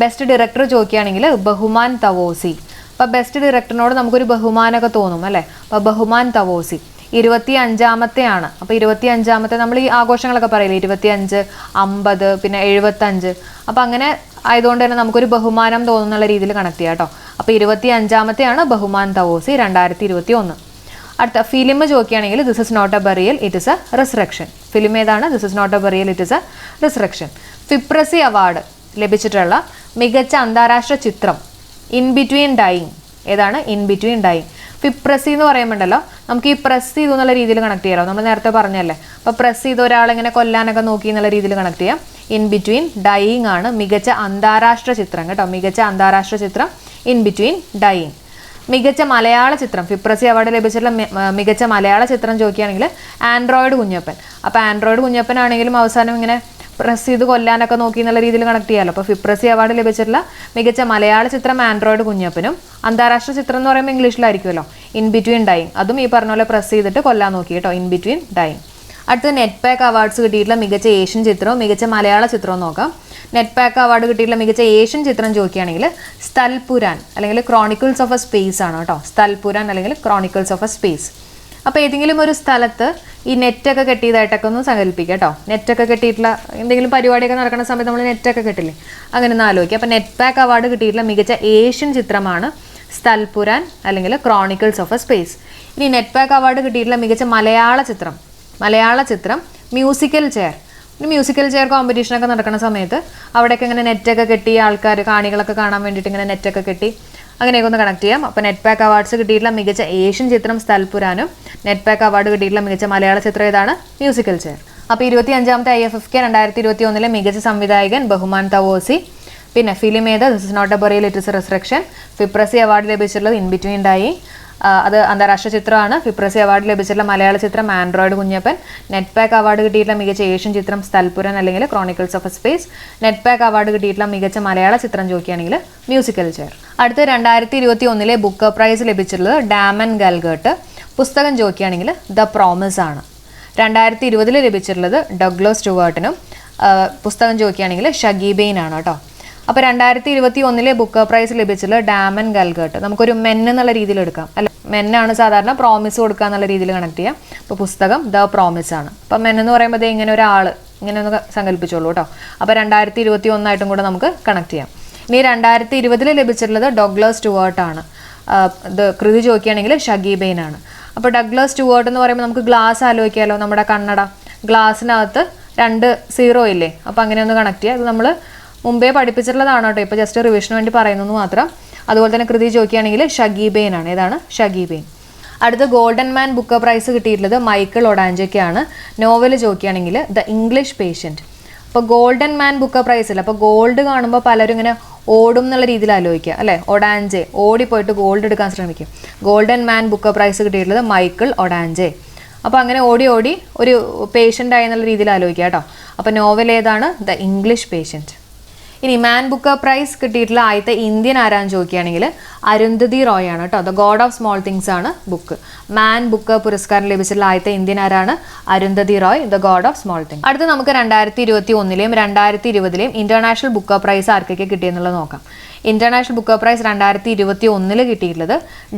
ബെസ്റ്റ് ഡയറക്ടർ ചോദിക്കുകയാണെങ്കിൽ ബഹുമാൻ തവോസി. അപ്പോൾ ബെസ്റ്റ് ഡയറക്ടറിനോട് നമുക്കൊരു ബഹുമാനമൊക്കെ തോന്നും അല്ലേ? അപ്പോൾ ബഹുമാൻ തവോസി. ഇരുപത്തി അഞ്ചാമത്തെയാണ് അപ്പോൾ ഇരുപത്തി അഞ്ചാമത്തെ നമ്മൾ ഈ ആഘോഷങ്ങളൊക്കെ പറയില്ലേ? ഇരുപത്തി അഞ്ച് അമ്പത് പിന്നെ എഴുപത്തഞ്ച്. അപ്പോൾ അങ്ങനെ ആയതുകൊണ്ട് തന്നെ നമുക്കൊരു ബഹുമാനം തോന്നുന്ന രീതിയിൽ കണക്ട് ചെയ്യാം കേട്ടോ. അപ്പോൾ ഇരുപത്തി അഞ്ചാമത്തെയാണ് ബഹുമാൻ തവോസി രണ്ടായിരത്തി ഇരുപത്തി ഒന്ന് അടുത്ത ഫിലിം ചോദിക്കുകയാണെങ്കിൽ this is not a burial it is a resurrection film ഏതാണ്? This is not a burial it is a resurrection FIPRESCI award ലഭിച്ചിട്ടുള്ള മികച്ച അന്താരാഷ്ട്ര ചിത്രം ഇൻ ബിറ്റ്വീൻ ഡൈയിങ് ഏതാണ് ഇൻ ബിറ്റ്വീൻ ഡൈയിങ് പ്രസ് എന്ന് പറയുമ്പോണ്ടല്ലോ നമുക്ക് ഈ പ്രസ് ചെയ്തു എന്നുള്ള രീതിയിൽ കണക്ട് ചെയ്യാം നമ്മൾ നേരത്തെ പറഞ്ഞല്ലേ. അപ്പോൾ പ്രസ് ചെയ്ത് ഒരാളെങ്ങനെ കൊല്ലാനൊക്കെ നോക്കി എന്നുള്ള രീതിയിൽ കണക്ട് ചെയ്യാം. ഇൻ ബിറ്റ്വീൻ ഡൈയിങ് ആണ് മികച്ച അന്താരാഷ്ട്ര ചിത്രം കേട്ടോ. മികച്ച അന്താരാഷ്ട്ര ചിത്രം ഇൻ ബിറ്റ്വീൻ ഡൈയിങ് മികച്ച മലയാള ചിത്രം. ഫിപ്രസി അവാർഡ് ലഭിച്ചിട്ടുള്ള മികച്ച മലയാള ചിത്രം ചോദിക്കുകയാണെങ്കിൽ ആൻഡ്രോയിഡ് കുഞ്ഞപ്പൻ. അപ്പോൾ ആൻഡ്രോയിഡ് കുഞ്ഞപ്പൻ ആണെങ്കിലും അവസാനം ഇങ്ങനെ പ്രസ് ചെയ്ത് കൊല്ലാനൊക്കെ നോക്കി എന്നുള്ള രീതിയിൽ കണക്ട് ചെയ്യാമല്ലോ അപ്പോൾ ഫിപ്രസി അവാർഡ് ലഭിച്ചിട്ടുള്ള മികച്ച മലയാള ചിത്രം ആൻഡ്രോയിഡ് കുഞ്ഞപ്പനും അന്താരാഷ്ട്ര ചിത്രം എന്ന് പറയുമ്പോൾ ഇംഗ്ലീഷിലായിരിക്കുമല്ലോ. ഇൻ ബിറ്റ്വീൻ ഡൈങ് അതും ഈ പറഞ്ഞ പോലെ പ്രസ് ചെയ്തിട്ട് കൊല്ലാൻ നോക്കി കേട്ടോ. ഇൻ ബിറ്റ്വീൻ ഡൈങ് അടുത്ത നെറ്റ് പാക്ക് അവാർഡ്സ് കിട്ടിയിട്ടുള്ള മികച്ച ഏഷ്യൻ ചിത്രവും മികച്ച മലയാള ചിത്രവും നോക്കാം. നെറ്റ് പാക്ക് അവാർഡ് കിട്ടിയിട്ടുള്ള മികച്ച ഏഷ്യൻ ചിത്രം ചോദിക്കുകയാണെങ്കിൽ സ്ഥൽപുരാൻ അല്ലെങ്കിൽ ക്രോണിക്കിൾസ് ഓഫ് എ സ്പേസ് ആണ് കേട്ടോ. സ്ഥൽപുരാൻ അല്ലെങ്കിൽ ക്രോണിക്കിൾസ് ഓഫ് എ സ്പേസ് അപ്പോൾ ഏതെങ്കിലും ഒരു സ്ഥലത്ത് ഈ നെറ്റൊക്കെ കെട്ടിയതായിട്ടൊക്കെ ഒന്ന് സങ്കല്പിക്കുക കേട്ടോ നെറ്റൊക്കെ കെട്ടിയിട്ടുള്ള എന്തെങ്കിലും പരിപാടിയൊക്കെ നടക്കുന്ന സമയത്ത് നമ്മൾ നെറ്റൊക്കെ കെട്ടില്ലേ? അങ്ങനെ ഒന്ന് ആലോചിക്കുക അപ്പോൾ നെറ്റ് പാക്ക് അവാർഡ് കിട്ടിയിട്ടുള്ള മികച്ച ഏഷ്യൻ ചിത്രമാണ് സ്ഥൽപുരാൻ അല്ലെങ്കിൽ ക്രോണിക്കിൾസ് ഓഫ് എ സ്പേസ് ഇനി നെറ്റ് പാക്ക് അവാർഡ് കിട്ടിയിട്ടുള്ള മികച്ച മലയാള ചിത്രം മലയാള ചിത്രം മ്യൂസിക്കൽ ചെയർ മ്യൂസിക്കൽ ചെയർ കോമ്പറ്റീഷനൊക്കെ നടക്കുന്ന സമയത്ത് അവിടെയൊക്കെ ഇങ്ങനെ നെറ്റൊക്കെ കെട്ടി ആൾക്കാർ കാണികളൊക്കെ കാണാൻ വേണ്ടിയിട്ട് ഇങ്ങനെ നെറ്റൊക്കെ കെട്ടി അങ്ങനെയൊക്കെ ഒന്ന് കണക്ട് ചെയ്യാം. അപ്പോൾ നെറ്റ് പാക്ക് അവാർഡ്സ് കിട്ടിയിട്ടുള്ള മികച്ച ഏഷ്യൻ ചിത്രം സ്ഥൽപുരാനും നെറ്റ് പാക്ക് അവാർഡ് കിട്ടിയിട്ടുള്ള മികച്ച മലയാള ചിത്രം ഏതാണ് മ്യൂസിക്കൽ ചെയർ അപ്പോൾ ഇരുപത്തി അഞ്ചാമത്തെ ഐ എഫ് എഫ് കെ രണ്ടായിരത്തി ഇരുപത്തി ഒന്നിലെ മികച്ച സംവിധായകൻ ബഹുമാൻ തവോസി. പിന്നെ ഫിലിം ഏത്? This is not a burial it is resurrection FIPRESCI award ലഭിച്ചിട്ടുള്ളത് ഇൻ ബിറ്റ്വീൻ ഡായി അത് അന്താരാഷ്ട്ര ചിത്രമാണ്. ഫിപ്രസി അവാർഡ് ലഭിച്ചിട്ടുള്ള മലയാള ചിത്രം Android Kunjappan. NETPAC award കിട്ടിയിട്ടുള്ള മികച്ച ഏഷ്യൻ ചിത്രം സ്ഥൽപുരൻ അല്ലെങ്കിൽ chronicles of space NETPAC award കിട്ടിയിട്ടുള്ള മികച്ച മലയാള ചിത്രം ചോദിക്കുകയാണെങ്കിൽ മ്യൂസിക്കൽ ചെയർ അടുത്ത രണ്ടായിരത്തി ഇരുപത്തി ഒന്നിലെ ബുക്ക് പ്രൈസ് ലഭിച്ചിട്ടുള്ളത് ഡാമൻ ഗൽഗേട്ട് പുസ്തകം ചോദിക്കുകയാണെങ്കിൽ ദ പ്രോമിസ് ആണ്. രണ്ടായിരത്തി ഇരുപതിൽ ലഭിച്ചിട്ടുള്ളത് ഡഗ്ലോ സ്റ്റുവേർട്ടിനും പുസ്തകം ചോദിക്കുകയാണെങ്കിൽ ഷഗീബെയിൻ ആണ് കേട്ടോ. അപ്പോൾ രണ്ടായിരത്തി ഇരുപത്തി ഒന്നിലെ ബുക്ക് പ്രൈസ് ലഭിച്ചുള്ള ഡാമൻ ഗൽഗട്ട് നമുക്കൊരു മെൻ എന്നുള്ള രീതിയിൽ എടുക്കാം. അല്ല മെന്നാണ് സാധാരണ പ്രോമിസ് കൊടുക്കുക എന്നുള്ള രീതിയിൽ കണക്ട് ചെയ്യാം. അപ്പോൾ പുസ്തകം ദ പ്രോമിസ് ആണ്. അപ്പം മെൻ എന്ന് പറയുമ്പോൾ ഇങ്ങനെ ഒരാൾ ഇങ്ങനെ ഒന്ന് സങ്കല്പിച്ചോളൂ കേട്ടോ അപ്പോൾ രണ്ടായിരത്തി ഇരുപത്തി ഒന്നായിട്ടും കൂടെ നമുക്ക് കണക്ട് ചെയ്യാം. ഇനി രണ്ടായിരത്തി ഇരുപതിൽ ലഭിച്ചിട്ടുള്ളത് ഡൊഗ്ലസ് ആണ്. ഇത് കൃതി ചോദിക്കുകയാണെങ്കിൽ ആണ്. അപ്പോൾ ഡഗ്ലസ് സ്റ്റുവേർട്ട് എന്ന് പറയുമ്പോൾ നമുക്ക് ഗ്ലാസ് ആലോചിക്കാമല്ലോ നമ്മുടെ കണ്ണട. ഗ്ലാസ്സിനകത്ത് രണ്ട് സീറോ ഇല്ലേ? അപ്പോൾ അങ്ങനെ ഒന്ന് കണക്ട് ചെയ്യുക അത് നമ്മൾ മുമ്പേ പഠിപ്പിച്ചിട്ടുള്ളതാണ് കേട്ടോ ഇപ്പോൾ ജസ്റ്റ് റിവിഷന് വേണ്ടി പറയുന്നത് മാത്രം. അതുപോലെ തന്നെ കൃതി ചോദിക്കുകയാണെങ്കിൽ ഷഗീബെയിൻ ആണ്. ഏതാണ്? ഷഗീബെയിൻ അടുത്ത ഗോൾഡൻ മാൻ ബുക്ക് പ്രൈസ് കിട്ടിയിട്ടുള്ളത് മൈക്കിൾ ഒഡാഞ്ചയ്ക്കാണ് നോവൽ ചോദിക്കുകയാണെങ്കിൽ ദ ഇംഗ്ലീഷ് പേഷ്യന്റ് അപ്പോൾ ഗോൾഡൻ മാൻ ബുക്ക് പ്രൈസ് ഇല്ല അപ്പോൾ ഗോൾഡ് കാണുമ്പോൾ പലരും ഇങ്ങനെ ഓടും എന്നുള്ള രീതിയിൽ ആലോചിക്കുക. അല്ലേ? ഒഡാഞ്ചെ ഓടിപ്പോയിട്ട് ഗോൾഡ് എടുക്കാൻ ശ്രമിക്കും. ഗോൾഡൻ മാൻ ബുക്ക് പ്രൈസ് കിട്ടിയിട്ടുള്ളത് മൈക്കിൾ ഒഡാഞ്ചെ അപ്പോൾ അങ്ങനെ ഓടി ഓടി ഒരു പേഷ്യന്റ് ആയെന്നുള്ള രീതിയിൽ ആലോചിക്കുക കേട്ടോ. അപ്പോൾ നോവൽ ഏതാണ്? ദ ഇംഗ്ലീഷ് പേഷ്യന്റ് ഇനി മാൻ ബുക്ക് പ്രൈസ് കിട്ടിയിട്ടുള്ള ആദ്യത്തെ ഇന്ത്യൻ ആരാന്ന് ചോദിക്കുകയാണെങ്കിൽ അരുന്ധതി റോയ് ആണ് കേട്ടോ. The god of small things ആണ് ബുക്ക് മാൻ ബുക്ക് പുരസ്കാരം ലഭിച്ചിട്ടുള്ള ആദ്യത്തെ ഇന്ത്യൻ ആരാണ്? Arundhati Roy the god of small things അടുത്ത് നമുക്ക് രണ്ടായിരത്തി ഇരുപത്തി ഒന്നിലെയും രണ്ടായിരത്തി ഇരുപതിലെയും ഇന്റർനാഷണൽ ബുക്ക് പ്രൈസ് ആർക്കൊക്കെ കിട്ടിയെന്നുള്ളത് നോക്കാം. ഇന്റർനാഷണൽ ബുക്ക് പ്രൈസ് രണ്ടായിരത്തി ഇരുപത്തി ഒന്നിൽ കിട്ടിയിട്ടുള്ളത്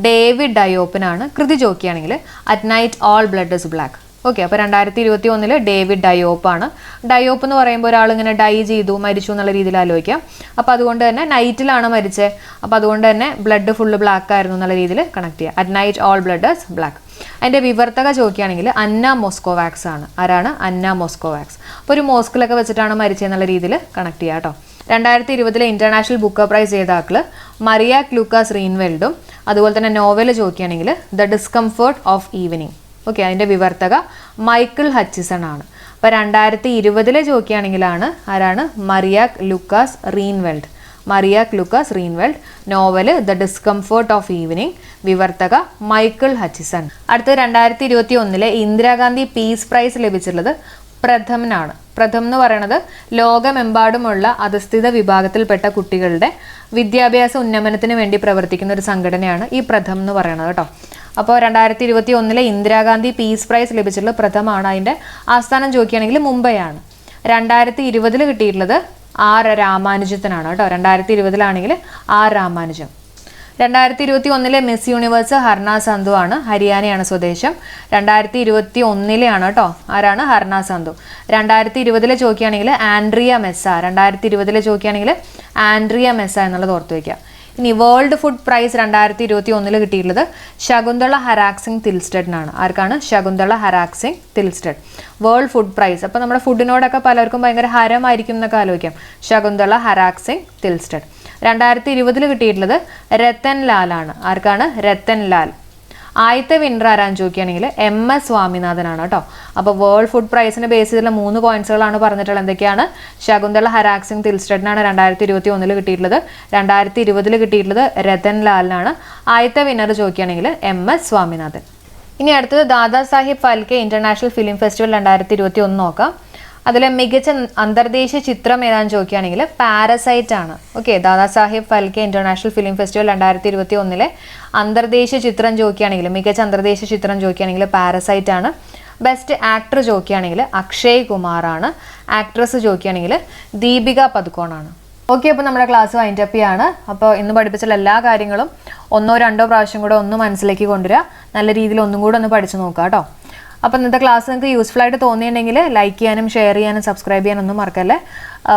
ഡേവിഡ് ഡയോപ്പിനാണ് കൃതി ചോക്കിയാണെങ്കിൽ at night all blood is black okay അപ്പോൾ രണ്ടായിരത്തി ഇരുപത്തി ഒന്നിൽ ഡേവിഡ് ഡയോപ്പ് ആണ് ഡയോപ്പ് എന്ന് പറയുമ്പോൾ ഒരാൾ ഇങ്ങനെ ഡൈ ചെയ്തു മരിച്ചു എന്നുള്ള രീതിയിൽ ആലോചിക്കാം. അപ്പോൾ അതുകൊണ്ട് തന്നെ നൈറ്റിലാണ് മരിച്ചത് അപ്പോൾ അതുകൊണ്ട് തന്നെ ബ്ലഡ് ഫുള്ള് ബ്ലാക്ക് ആയിരുന്നു എന്നുള്ള രീതിയിൽ കണക്ട് ചെയ്യുക at night all blood is black അതിന്റെ വിവർത്തക ചോദിക്കുകയാണെങ്കിൽ അന്ന മോസ്കോവാക്സ് ആണ്. ആരാണ്? അന്ന മോസ്കോവാക്സ്. അപ്പോൾ ഒരു മോസ്കിലൊക്കെ വെച്ചിട്ടാണ് മരിച്ചതെന്നുള്ള രീതിയിൽ കണക്ട് ചെയ്യുക കേട്ടോ. രണ്ടായിരത്തി ഇരുപതിലെ ഇന്റർനാഷണൽ ബുക്ക് പ്രൈസ് ജേതാക്കൾ മറിയ ക്ലൂക്കാസ് റീൻവെൽഡും അതുപോലെ തന്നെ നോവൽ ചോദിക്കുകയാണെങ്കിൽ the discomfort of evening okay അതിന്റെ വിവർത്തക. മൈക്കിൾ ഹച്ചിസൺ ആണ്. അപ്പോൾ രണ്ടായിരത്തി ഇരുപതിലെ ചോദിക്കുകയാണെങ്കിലാണ് ആരാണ്? Marieke Lucas Rijneveld. Marieke Lucas Rijneveld. Novel the discomfort of evening. വിവർത്തക Michael Hutchison. അടുത്ത രണ്ടായിരത്തി ഇരുപത്തി ഒന്നിലെ ഇന്ദിരാഗാന്ധി പീസ് പ്രൈസ് ലഭിച്ചിട്ടുള്ളത് പ്രഥമനാണ്. പ്രഥം എന്ന് പറയുന്നത് ലോകമെമ്പാടുമുള്ള അധസ്ഥിത വിഭാഗത്തിൽപ്പെട്ട കുട്ടികളുടെ വിദ്യാഭ്യാസ ഉന്നമനത്തിന് വേണ്ടി പ്രവർത്തിക്കുന്ന ഒരു സംഘടനയാണ് ഈ പ്രഥം എന്ന് പറയുന്നത് കേട്ടോ. അപ്പോൾ രണ്ടായിരത്തി ഇരുപത്തി ഒന്നിലെ ഇന്ദിരാഗാന്ധി പീസ് പ്രൈസ് ലഭിച്ചിട്ടുള്ള പ്രഥമാണ് അതിന്റെ ആസ്ഥാനം ചോദിക്കുകയാണെങ്കിൽ മുംബൈയാണ്. രണ്ടായിരത്തി ഇരുപതിൽ കിട്ടിയിട്ടുള്ളത് ആർ രാമാനുജത്തിനാണ് കേട്ടോ. രണ്ടായിരത്തി ഇരുപതിലാണെങ്കിൽ ആർ രാമാനുജം. രണ്ടായിരത്തി ഇരുപത്തി ഒന്നിലെ മിസ് യൂണിവേഴ്സ് ഹർണ സന്ധു ആണ് ഹരിയാനയാണ് സ്വദേശം. രണ്ടായിരത്തി ഇരുപത്തി ഒന്നിലെയാണ് കേട്ടോ ആരാണ്? ഹർണ സന്ധു. രണ്ടായിരത്തി ഇരുപതിലെ ചോദിക്കുകയാണെങ്കിൽ ആൻഡ്രിയ മെസ്സ രണ്ടായിരത്തി ഇരുപതിലെ ചോദിക്കുകയാണെങ്കിൽ ആൻഡ്രിയ മെസ്സ എന്നുള്ളത് ഓർത്ത് വയ്ക്കുക ഇനി വേൾഡ് ഫുഡ് പ്രൈസ് രണ്ടായിരത്തി ഇരുപത്തി ഒന്നിൽ കിട്ടിയിട്ടുള്ളത് ശകുന്തള ഹരാക്സിംഗ് തിൽസ്റ്റഡിനാണ്. ആർക്കാണ്? Shakuntala Haraksingh Thilsted. World food prize അപ്പോൾ നമ്മുടെ ഫുഡിനോടൊക്കെ പലർക്കും ഭയങ്കര ഹരമായിരിക്കും എന്നൊക്കെ ആലോചിക്കാം. ശകുന്തള ഹരാക്സിംഗ് തിൽസ്റ്റഡ്. രണ്ടായിരത്തി ഇരുപതിൽ കിട്ടിയിട്ടുള്ളത് രത്തൻ ലാലാണ്. ആർക്കാണ്? രത്തൻ ലാൽ. ആദ്യത്തെ വിന്നർ ആരാന്ന് ചോദിക്കുകയാണെങ്കിൽ എം എസ് സ്വാമിനാഥനാണ് കേട്ടോ. അപ്പോൾ വേൾഡ് ഫുഡ് പ്രൈസിനെ ബേസ് ചെയ്തിട്ടുള്ള മൂന്ന് പോയിന്റ്സുകളാണ് പറഞ്ഞിട്ടുള്ളത്. എന്തൊക്കെയാണ്? ശകുന്തള ഹരാക് സിംഗ് തിൽസ്റ്റഡിനാണ് രണ്ടായിരത്തി ഇരുപത്തി ഒന്നിൽ കിട്ടിയിട്ടുള്ളത്. രണ്ടായിരത്തി ഇരുപതിൽ കിട്ടിയിട്ടുള്ളത് രതൻ ലാലിനാണ് ആദ്യത്തെ വിന്നർ ചോദിക്കുകയാണെങ്കിൽ എം എസ് സ്വാമിനാഥൻ. ഇനി അടുത്തത് Dada Saheb Phalke international film festival രണ്ടായിരത്തി ഇരുപത്തി ഒന്ന് നോക്കാം. അതിൽ മികച്ച അന്തർദേശീയ ചിത്രം ഏതാണെന്ന് ചോദിക്കുകയാണെങ്കിൽ പാരസൈറ്റ് ആണ്. Okay Dada Saheb Phalke international film festival രണ്ടായിരത്തി ഇരുപത്തി ഒന്നിലെ അന്തർദേശീയ ചിത്രം ചോദിക്കുകയാണെങ്കിൽ മികച്ച അന്തർദേശീയ ചിത്രം ചോദിക്കുകയാണെങ്കിൽ പാരസൈറ്റ് ആണ്. ബെസ്റ്റ് ആക്ടർ ചോദിക്കുകയാണെങ്കിൽ അക്ഷയ് കുമാറാണ് ആക്ട്രസ് ചോദിക്കുകയാണെങ്കിൽ ദീപിക പദുക്കോണാണ് ഓക്കെ അപ്പോൾ നമ്മുടെ ക്ലാസ് വൈൻഡ് അപ്പ് ചെയ്യാണ്. അപ്പോൾ ഇന്ന് പഠിപ്പിച്ചുള്ള എല്ലാ കാര്യങ്ങളും ഒന്നോ രണ്ടോ പ്രാവശ്യം കൂടെ ഒന്ന് മനസ്സിലേക്ക് കൊണ്ടുവരിക. നല്ല രീതിയിൽ ഒന്നും കൂടെ ഒന്ന് പഠിച്ചു നോക്കുക കേട്ടോ. അപ്പോൾ ഇന്നത്തെ ക്ലാസ് നിങ്ങൾക്ക് യൂസ്ഫുൾ ആയിട്ട് തോന്നിയിട്ടുണ്ടെങ്കിൽ ലൈക്ക് ചെയ്യാനും ഷെയർ ചെയ്യാനും സബ്സ്ക്രൈബ് ചെയ്യാനൊന്നും മറക്കല്ലേ?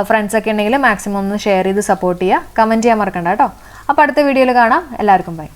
ഫ്രണ്ട്സ് ഒക്കെ ഉണ്ടെങ്കിൽ മാക്സിമം ഒന്ന് ഷെയർ ചെയ്ത് സപ്പോർട്ട് ചെയ്യുക. കമന്റ് ചെയ്യാൻ മറക്കണ്ട കേട്ടോ. അപ്പോൾ അടുത്ത വീഡിയോയിൽ കാണാം. എല്ലാവർക്കും ബൈ